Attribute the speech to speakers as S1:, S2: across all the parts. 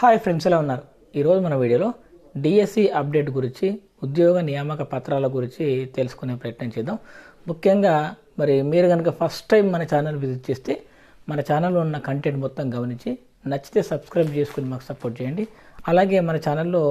S1: Hi friends ఎలా ఉన్నారు? ఈరోజు మన వీడియోలో డిఎస్సి అప్డేట్ గురించి ఉద్యోగ నియామక పత్రాల గురించి తెలుసుకునే ప్రయత్నం చేద్దాం. ముఖ్యంగా మరి మీరు కనుక ఫస్ట్ టైం మన ఛానల్ విజిట్ చేస్తే మన ఛానల్లో ఉన్న కంటెంట్ మొత్తం గమనించి నచ్చితే సబ్స్క్రైబ్ చేసుకుని మాకు సపోర్ట్ చేయండి. అలాగే మన ఛానల్లో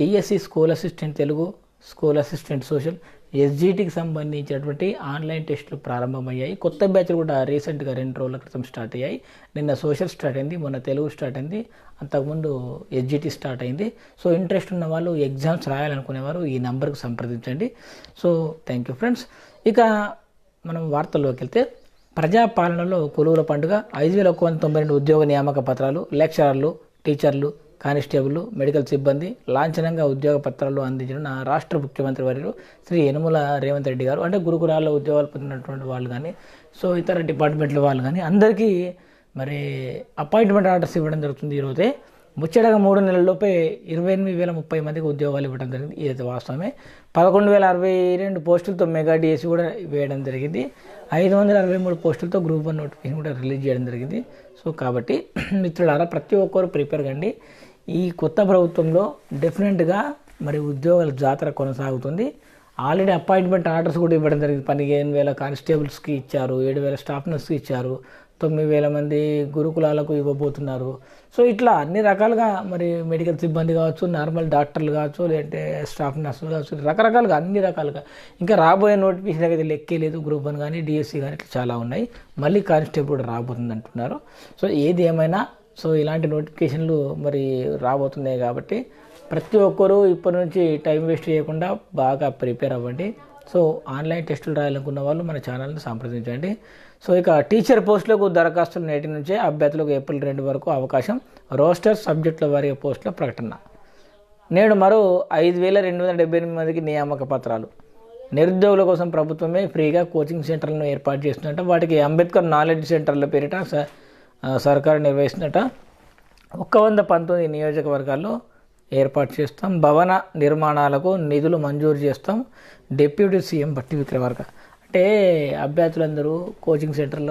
S1: DSC school assistant Telugu school assistant social ఎస్జిటికి సంబంధించినటువంటి ఆన్లైన్ టెస్టులు ప్రారంభమయ్యాయి. కొత్త బ్యాచ్లు కూడా రీసెంట్గా రెండు రోజుల క్రితం స్టార్ట్ అయ్యాయి. నిన్న సోషల్ స్టార్ట్ అయింది మొన్న తెలుగు స్టార్ట్ అయింది అంతకుముందు ఎస్జిటి స్టార్ట్ అయింది. సో ఇంట్రెస్ట్ ఉన్న వాళ్ళు ఎగ్జామ్స్ రాయాలనుకునేవారు ఈ నెంబర్కి సంప్రదించండి. సో థ్యాంక్ యూ ఫ్రెండ్స్ ఇక మనం వార్తల్లోకి వెళ్తే ప్రజాపాలనలో కొలువుల పండుగ ఐదు వేల ఒక వంద తొంభై రెండు ఉద్యోగ నియామక పత్రాలు లెక్చరర్లు టీచర్లు కానిస్టేబుల్ మెడికల్ సిబ్బంది లాంఛనంగా ఉద్యోగ పత్రాలు అందించిన రాష్ట్ర ముఖ్యమంత్రి వర్యులు శ్రీ యనుమల రేవంత్ రెడ్డి గారు అంటే గురుకులాల్లో ఉద్యోగాలు పొందినటువంటి వాళ్ళు కానీ సో ఇతర డిపార్ట్మెంట్ల వాళ్ళు కానీ అందరికీ మరి అపాయింట్మెంట్ ఆర్డర్స్ ఇవ్వడం జరుగుతుంది ఈరోజే ముచ్చటగా మూడు నెలల్లోపే ఇరవై ఎనిమిది వేల ముప్పై మందికి ఉద్యోగాలు ఇవ్వడం జరిగింది. ఇదైతే వాస్తవమే. పదకొండు వేల అరవై రెండు పోస్టులతో మెగా డిఎస్సి కూడా వేయడం జరిగింది. ఐదు వందల అరవై మూడు పోస్టులతో గ్రూప్ వన్ నోటిఫికేషన్ కూడా రిలీజ్ చేయడం జరిగింది. సో కాబట్టి మిత్రులారా ప్రతి ఒక్కరు ప్రిపేర్ కండి. ఈ కొత్త ప్రభుత్వంలో డెఫినెట్గా మరి ఉద్యోగాల జాతర కొనసాగుతుంది. ఆల్రెడీ అపాయింట్మెంట్ ఆర్డర్స్ కూడా ఇవ్వడం జరిగింది. పదిహేను వేల కానిస్టేబుల్స్కి ఇచ్చారు ఏడు వేల స్టాఫ్ నర్స్కి ఇచ్చారు తొమ్మిది వేల మంది గురుకులాలకు ఇవ్వబోతున్నారు. సో ఇట్లా అన్ని రకాలుగా మరి మెడికల్ సిబ్బంది కావచ్చు నార్మల్ డాక్టర్లు కావచ్చు లేదంటే స్టాఫ్ నర్సులు కావచ్చు రకరకాలుగా అన్ని రకాలుగా. ఇంకా రాబోయే నోటిఫికేషన్ అయితే లెక్కే లేదు. గ్రూప్ వన్ కానీ డిఎస్సి కానీ ఇట్లా చాలా ఉన్నాయి. మళ్ళీ కానిస్టేబుల్ కూడా రాబోతుంది అంటున్నారు సో ఏది ఏమైనా సో ఇలాంటి నోటిఫికేషన్లు మరి రాబోతున్నాయి కాబట్టి ప్రతి ఒక్కరూ ఇప్పటి నుంచి టైం వేస్ట్ చేయకుండా బాగా ప్రిపేర్ అవ్వండి. సో ఆన్లైన్ టెస్టులు రాయాలనుకున్న వాళ్ళు మన ఛానల్ని సంప్రదించండి. సో ఇక టీచర్ పోస్టులకు దరఖాస్తులు నేటి నుంచే అభ్యర్థులకు ఏప్రిల్ రెండు వరకు అవకాశం. రోస్టర్ సబ్జెక్టుల వారి పోస్టుల ప్రకటన. నేడు మరో ఐదు వేల రెండు వందల డెబ్బై ఎనిమిది మందికి నియామక పత్రాలు. నిరుద్యోగుల కోసం ప్రభుత్వమే ఫ్రీగా కోచింగ్ సెంటర్లను ఏర్పాటు చేస్తుందట. వాటికి అంబేద్కర్ నాలెడ్జ్ సెంటర్ల పేరిట సార్ సర్కారు నిర్వహిస్తుందట ఒక్క వంద పంతొమ్మిది నియోజకవర్గాల్లో ఏర్పాటు చేస్తాం. భవన నిర్మాణాలకు నిధులు మంజూరు చేస్తాం. డిప్యూటీ సీఎం బట్టి విక్రమార్క. అంటే అభ్యర్థులందరూ కోచింగ్ సెంటర్ల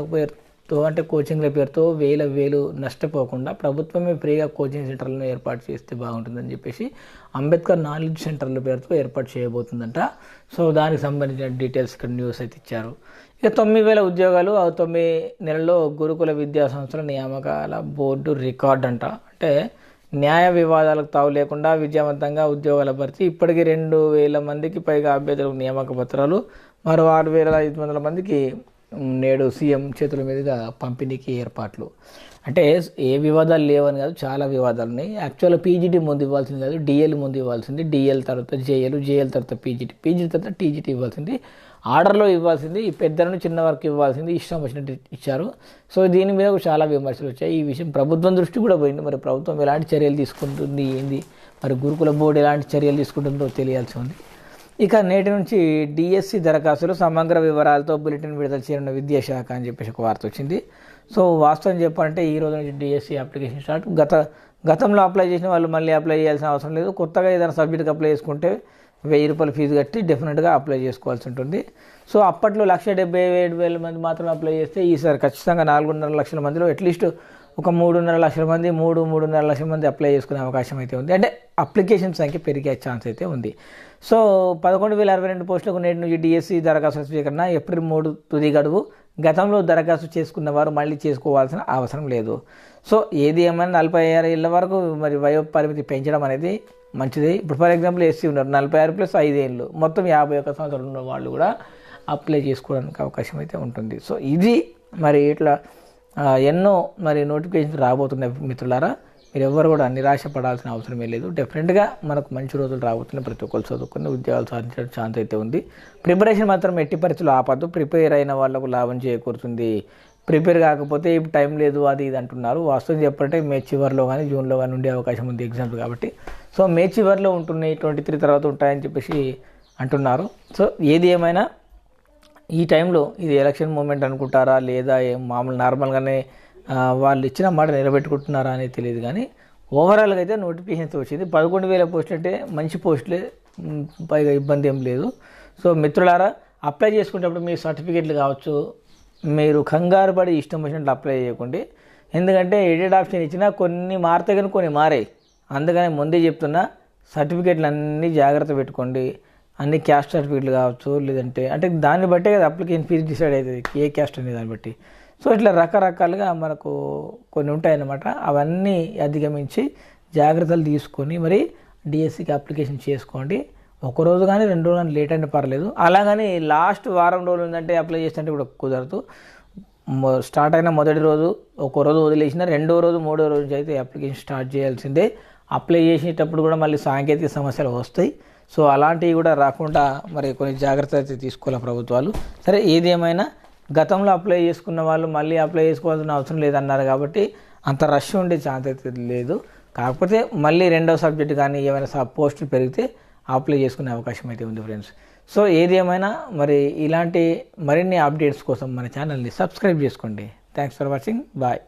S1: తో అంటే కోచింగ్ల పేరుతో వేల వేలు నష్టపోకుండా ప్రభుత్వమే ఫ్రీగా కోచింగ్ సెంటర్లను ఏర్పాటు చేస్తే బాగుంటుందని చెప్పేసి అంబేద్కర్ నాలెడ్జ్ సెంటర్ల పేరుతో ఏర్పాటు చేయబోతుందంట. సో దానికి సంబంధించిన డీటెయిల్స్ ఇక్కడ న్యూస్ అయితే ఇచ్చారు. ఇక తొమ్మిది వేల ఉద్యోగాలు ఆ తొమ్మిది నెలల్లో గురుకుల విద్యా సంస్థల నియామకాల బోర్డు రికార్డ్ అంట. అంటే న్యాయ వివాదాలకు తావు లేకుండా విజయవంతంగా ఉద్యోగాల భర్తీ ఇప్పటికీ రెండు వేల మందికి పైగా అభ్యర్థులకు నియామక పత్రాలు మరో ఆరు వేల ఐదు వందల మందికి నేడు సీఎం చేతుల మీదుగా పంపిణీకి ఏర్పాట్లు. అంటే ఏ వివాదాలు లేవని కాదు చాలా వివాదాలు ఉన్నాయి. యాక్చువల్గా పీజీటీ ముందు ఇవ్వాల్సింది కాదు డిఎల్ ముందు ఇవ్వాల్సింది. డిఎల్ తర్వాత జేఎల్ జేఎల్ తర్వాత పీజీటీ పీజీటీ తర్వాత టీజీటీ ఇవ్వాల్సింది. ఆర్డర్లో ఇవ్వాల్సింది ఈ పెద్దలను చిన్న వరకు ఇవ్వాల్సింది ఇష్టం వచ్చినట్టు ఇచ్చారు. సో దీని మీద చాలా విమర్శలు వచ్చాయి. ఈ విషయం ప్రభుత్వం దృష్టి కూడా పోయింది. మరి ప్రభుత్వం ఎలాంటి చర్యలు తీసుకుంటుంది ఏంది? మరి గురుకుల బోర్డు ఎలాంటి చర్యలు తీసుకుంటుందో తెలియాల్సి ఉంది. ఇక నేటి నుంచి డిఎస్సి దరఖాస్తులు సమగ్ర వివరాలతో బులెటిన్ విడుదల చేయనున్న విద్యాశాఖ అని చెప్పేసి ఒక వార్త వచ్చింది. సో వాస్తవం చెప్పాలంటే ఈ రోజు నుంచి డిఎస్సి అప్లికేషన్ స్టార్ట్. గత గతంలో అప్లై చేసిన వాళ్ళు మళ్ళీ అప్లై చేయాల్సిన అవసరం లేదు. కొత్తగా ఏదైనా సబ్జెక్ట్కి అప్లై చేసుకుంటే వెయ్యి రూపాయలు ఫీజు కట్టి డెఫినెట్గా అప్లై చేసుకోవాల్సి ఉంటుంది. సో అప్పట్లో లక్ష డెబ్బై ఏడు వేల మంది మాత్రం అప్లై చేస్తే ఈసారి ఖచ్చితంగా నాలుగున్నర లక్షల మందిలో అట్లీస్ట్ ఒక మూడున్నర లక్షల మంది మూడు మూడున్నర లక్షల మంది అప్లై చేసుకునే అవకాశం అయితే ఉంది. అంటే అప్లికేషన్ సంఖ్య పెరిగే ఛాన్స్ అయితే ఉంది. సో పదకొండు వేల అరవై రెండు పోస్టులకు నేటి నుంచి డిఎస్సి దరఖాస్తు స్వీకరణ ఏప్రిల్ మూడు తుది గడువు. గతంలో దరఖాస్తు చేసుకున్న వారు మళ్ళీ చేసుకోవాల్సిన అవసరం లేదు. సో ఏది ఏమైనా నలభై ఆరు ఏళ్ళ వరకు మరి వయో పరిమితి పెంచడం అనేది మంచిది. ఇప్పుడు ఫర్ ఎగ్జాంపుల్ ఎస్సీ ఉన్నారు. నలభై ఆరు ప్లస్ ఐదేళ్ళు మొత్తం యాభై ఒక్క సంవత్సరాలు ఉన్న వాళ్ళు కూడా అప్లై చేసుకోవడానికి అవకాశం అయితే ఉంటుంది. సో ఇది మరి ఇట్లా ఎన్నో మరి నోటిఫికేషన్స్ రాబోతున్నాయి మిత్రులారా. మీరు ఎవ్వరు కూడా నిరాశపడాల్సిన అవసరమే లేదు. డెఫినెట్గా మనకు మంచి రోజులు రాబోతున్నాయి. ప్రతి ఒక్కరు చదువుకుని ఉద్యోగాలు సాధించే ఛాన్స్ అయితే ఉంది. ప్రిపరేషన్ మాత్రం ఎట్టి పరిస్థితులు ఆపద్దు. ప్రిపేర్ అయిన వాళ్ళకు లాభం చేకూరుతుంది. ప్రిపేర్ కాకపోతే ఇప్పుడు టైం లేదు అది ఇది అంటున్నారు. వాస్తవం చెప్పాలంటే మే చివరిలో కానీ జూన్లో కానీ ఉండే అవకాశం ఉంది ఎగ్జామ్స్ కాబట్టి. సో మే చివరిలో ఉంటున్నాయి ట్వంటీ త్రీ తర్వాత ఉంటాయని చెప్పేసి అంటున్నారు. సో ఏది ఏమైనా ఈ టైంలో ఇది ఎలక్షన్ మూమెంట్ అనుకుంటారా లేదా మామూలు నార్మల్గానే వాళ్ళు ఇచ్చిన మాట నిలబెట్టుకుంటున్నారా అనేది తెలియదు కానీ ఓవరాల్గా అయితే నోటిఫికేషన్స్ వచ్చింది. పదకొండు వేల పోస్టులు అంటే మంచి పోస్టులే పైగా ఇబ్బంది ఏం లేదు. సో మిత్రులారా అప్లై చేసుకునేటప్పుడు మీ సర్టిఫికెట్లు కావచ్చు మీరు కంగారు పడి ఇష్టం వచ్చినట్లు అప్లై చేయకండి. ఎందుకంటే ఎడిట్ ఆప్షన్ ఇచ్చినా కొన్ని మారితే కానీ కొన్ని మారాయి. అందుకని ముందే చెప్తున్నా సర్టిఫికేట్లు అన్నీ జాగ్రత్త పెట్టుకోండి. అన్ని క్యాస్ట్ సర్టిఫికేట్లు కావచ్చు లేదంటే అంటే దాన్ని బట్టే కదా అప్లికేషన్ ఫీజు డిసైడ్ అవుతుంది ఏ క్యాస్ట్ అనేది దాన్ని బట్టి. సో ఇట్లా రకరకాలుగా మనకు కొన్ని ఉంటాయన్నమాట. అవన్నీ అధిగమించి జాగ్రత్తలు తీసుకొని మరి డిఎస్సికి అప్లికేషన్ చేసుకోండి. ఒక రోజు కానీ రెండు రోజులు కానీ లేట్ అయినా పర్లేదు. అలాగని లాస్ట్ వారం రోజులు ఉందంటే అప్లై చేస్తుంటే కూడా కుదరదు. స్టార్ట్ అయిన మొదటి రోజు ఒక రోజు వదిలేసిన రెండో రోజు మూడో రోజు నుంచి అయితే అప్లికేషన్ స్టార్ట్ చేయాల్సిందే. అప్లై చేసేటప్పుడు కూడా మళ్ళీ సాంకేతిక సమస్యలు వస్తాయి. సో అలాంటివి కూడా రాకుండా మరి కొన్ని జాగ్రత్తలు అయితే తీసుకోవాలి ప్రభుత్వాలు. సరే ఏది ఏమైనా గతంలో అప్లై చేసుకున్న వాళ్ళు మళ్ళీ అప్లై చేసుకోవాల్సిన అవసరం లేదన్నారు కాబట్టి అంత రష్ ఉండే ఛాన్స్ అయితే లేదు. కాకపోతే మళ్ళీ రెండో సబ్జెక్ట్ కానీ ఏమైనా సబ్ పోస్టులు పెరిగితే అప్లై చేసుకునే అవకాశం అయితే ఉంది ఫ్రెండ్స్ సో ఏది ఏమైనా మరి ఇలాంటి మరిన్ని అప్డేట్స్ కోసం మన ఛానల్ని సబ్స్క్రైబ్ చేసుకోండి. Thanks for watching bye